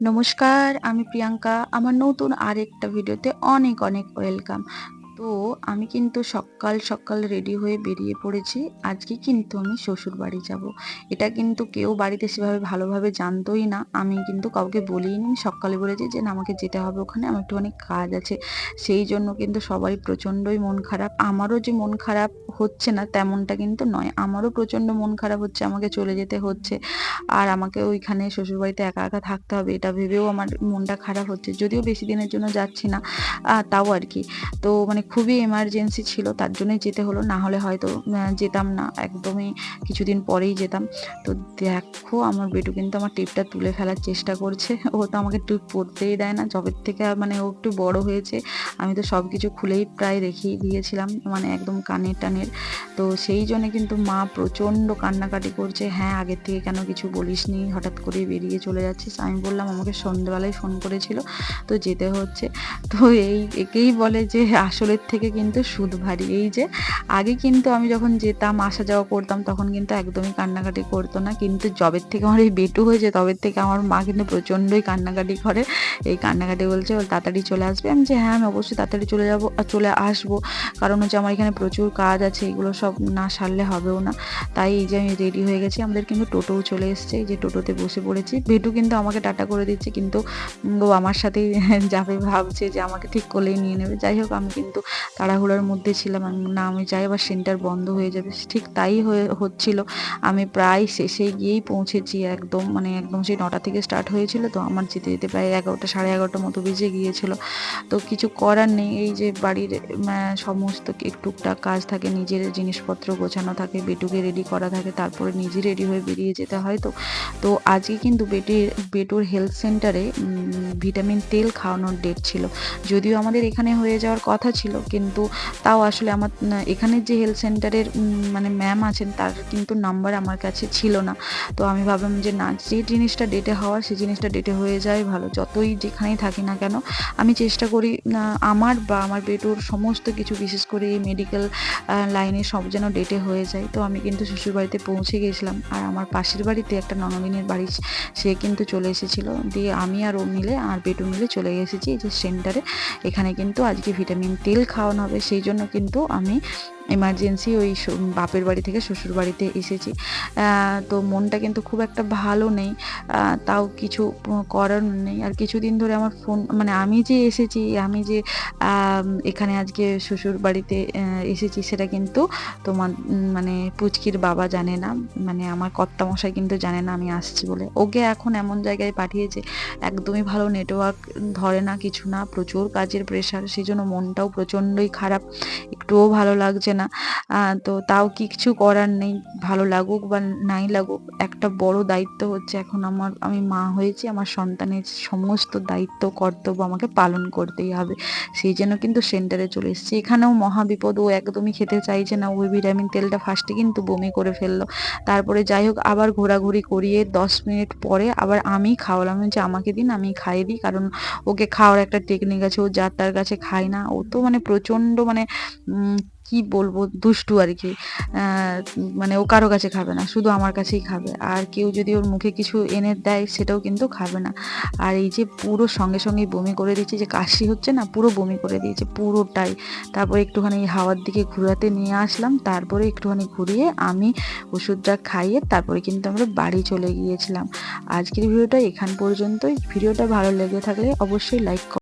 নমস্কার আমি প্রিয়াঙ্কা। আমার নতুন আরেকটা ভিডিওতে অনেক অনেক ওয়েলকাম। তো আমি কিন্তু সকাল সকাল রেডি হয়ে বেরিয়ে পড়েছি। আজকে কিন্তু আমি শ্বশুর বাড়ি যাব। এটা কিন্তু কেউ বাড়িতে সেভাবে ভালোভাবে জানতোই না। আমি কিন্তু কাউকে বলিনি। সকালে বলেছি যে, না, আমাকে যেতে হবে ওখানে। আমার একটুখানি কাজ আছে। সেই জন্য কিন্তু সবাই প্রচণ্ডই মন খারাপ। আমারও যে মন খারাপ হচ্ছে না তেমনটা কিন্তু নয়। আমারও প্রচণ্ড মন খারাপ হচ্ছে, আমাকে চলে যেতে হচ্ছে। আর আমাকে ওইখানে শ্বশুরবাড়িতে একা একা থাকতে হবে, এটা ভেবেও আমার মনটা খারাপ হচ্ছে। যদিও বেশি দিনের জন্য যাচ্ছি না তাও আর কি। তো মানে খুবই এমার্জেন্সি ছিল, তার জন্যই যেতে হলো, না হলে হয়তো যেতাম না, একদমই কিছুদিন পরেই যেতাম। তো দেখো, আমার বেটু কিন্তু আমার টিপটা তুলে ফেলার চেষ্টা করছে, ও তো আমাকে টিপ পরতেই দেয় না, জবের থেকে মানে ও একটু বড় হয়েছে, আমি তো সব কিছু খুলেই প্রায় রেখেই দিয়েছিলাম মানে একদম কানের টানের। তো সেই জন্য কিন্তু মা প্রচণ্ড কান্নাকাটি করছে হ্যাঁ আগের থেকে কেন কিছু বলিসনি, হঠাৎ করে বেরিয়ে চলে যাচ্ছিস? আমি বললাম, আমাকে সন্ধ্যেবেলায় ফোন করেছিল, তো যেতে হচ্ছে। তো এই একেই বলে যে আসলের থেকে কিন্তু সুদ ভারী। এই যে, আগে কিন্তু আমি যখন যেতাম, আসা যাওয়া করতাম, তখন কিন্তু একদমই কান্নাকাটি করতো না। কিন্তু জবের থেকে আমার এই বেটু হয়েছে, তবের থেকে আমার মা কিন্তু প্রচণ্ডই কান্নাকাটি করে। এই কান্নাকাটি বলছে ও তাড়াতাড়ি চলে আসবে? আমি যে হ্যাঁ আমি অবশ্যই তাড়াতাড়ি চলে যাব চলে আসব। কারণ হচ্ছে আমার এখানে প্রচুর কাজ আছে, এগুলো সব না সারলে হবেও না। তাই এই যে আমি রেডি হয়ে গেছি। আমাদের কিন্তু টোটোও চলে এসছে। এই যে টোটোতে বসে পড়েছি। বেটু কিন্তু আমাকে টাটা করে দিচ্ছে। কিন্তু ও আমার সাথেই যাবে, ভাবছে যে আমাকে ঠিক কোলেই নিয়ে নেবে। যাই হোক, আমি কিন্তু তাড়াহুড়োর মধ্যে ছিলাম। না, আমি চাই আবার সেন্টার বন্ধ হয়ে যাবে। ঠিক তাই হয়ে, হচ্ছিল। আমি প্রায় শেষে গিয়েই পৌঁছেছি একদম মানে একদম সেই নটা থেকে স্টার্ট হয়েছিল। তো আমার যেতে যেতে প্রায় এগারোটা, সাড়ে এগারোটার মতো বেজে গিয়েছিল। তো কিছু করার নেই। এই যে বাড়ির সমস্ত টুকটাক কাজ থাকে, নিজের জিনিসপত্র গোছানো থাকে, বেটুকে রেডি করা থাকে, তারপরে নিজে রেডি হয়ে বেরিয়ে যেতে হয় তো। তো আজকে কিন্তু বেটির বেটুর হেলথ সেন্টারে ভিটামিন তেল খাওয়ানোর ডেট ছিল। যদিও আমাদের এখানে হয়ে যাওয়ার কথা ছিল কিন্তু তাও আসলে আমার এখানের যে হেলথ সেন্টারের মানে ম্যাম আছেন, তার কিন্তু নাম্বার আমার কাছে ছিল না। তো আমি ভাবলাম যে, না, যে জিনিসটা ডেটে হওয়ার, সেই জিনিসটা ডেটে হয়ে যায়, ভালো, যতই যেখানেই থাকি না কেন, আমি চেষ্টা করি আমার বা আমার বেটুর সমস্ত কিছু, বিশেষ করে এই মেডিকেল লাইনে সব যেন ডেটে হয়ে যায়। তো আমি কিন্তু শ্বশুরবাড়িতে পৌঁছে গেছিলাম, আর আমার পাশের বাড়িতে একটা ননদিনের বাড়ি, সে কিন্তু চলে এসেছিল। দিয়ে আমি আর ও মিলে, আর বেটু মিলে চলে এসেছি যে সেন্টারে এখানে কিন্তু আজকে ভিটামিন তেল খাওয়ানো হবে সেই জন্য কিন্তু আমি এমার্জেন্সি ওই বাপের বাড়ি থেকে শ্বশুর বাড়িতে এসেছি। তো মনটা কিন্তু খুব একটা ভালো নেই। তাও কিছু করার নেই। আর কিছুদিন ধরে আমার ফোন মানে আমি যে এসেছি, আমি যে এখানে আজকে শ্বশুর বাড়িতে এসেছি সেটা কিন্তু তোমার মানে পুচকির বাবা জানে না। মানে আমার কর্তামশাই কিন্তু জানে না আমি আসছি বলে। ওকে এখন এমন জায়গায় পাঠিয়েছে, একদমই ভালো নেটওয়ার্ক ধরে না, কিছু না, প্রচুর কাজের প্রেশার সেই জন্য মনটাও প্রচণ্ডই খারাপ। একটুও ভালো লাগছে না। তো তাও কিছু করার নেই। ভালো লাগুক বা নাই লাগুক, একটা বড় দায়িত্ব হচ্ছে এখন আমার, আমি মা হয়েছি, আমার সন্তানের সমস্ত দায়িত্ব, কর্তব্য আমাকে পালন করতেই হবে। সেই জন্য কিন্তু সেন্টারে চলে এসেছি। এখানেও মহাবিপদ, ও একদমই খেতে চাইছে না। ওই ভিটামিন তেলটা ফার্স্টে কিন্তু বমি করে ফেলল। তারপরে যাই হোক, আবার ঘোরাঘুরি করিয়ে দশ মিনিট পরে আবার আমি খাওয়ালাম যে আমাকে দিন, আমি খাইয়ে দিই। কারণ ওকে খাওয়ার একটা টেকনিক আছে, ও যার তার কাছে খায় না। ও তো মানে প্রচণ্ড মানে কি বলব, দুষ্টু আর কি। মানে ও কারও কাছে খাবে না, শুধু আমার কাছেই খাবে। আর কেউ যদি ওর মুখে কিছু এনে দেয়, সেটাও কিন্তু খাবে না। আর এই যে পুরো সঙ্গে সঙ্গেই বমি করে দিয়েছে, যে কাশি হচ্ছে না, পুরো বমি করে দিয়েছে, পুরোটাই। তারপর একটুখানি হাওয়ার দিকে ঘুরাতে নিয়ে আসলাম, তারপরে একটুখানি ঘুরিয়ে আমি ওষুধটা খাইয়ে তারপরে কিন্তু আমরা বাড়ি চলে গিয়েছিলাম। আজকের ভিডিওটা এখান পর্যন্তই। ভিডিওটা ভালো লেগে থাকলে অবশ্যই লাইক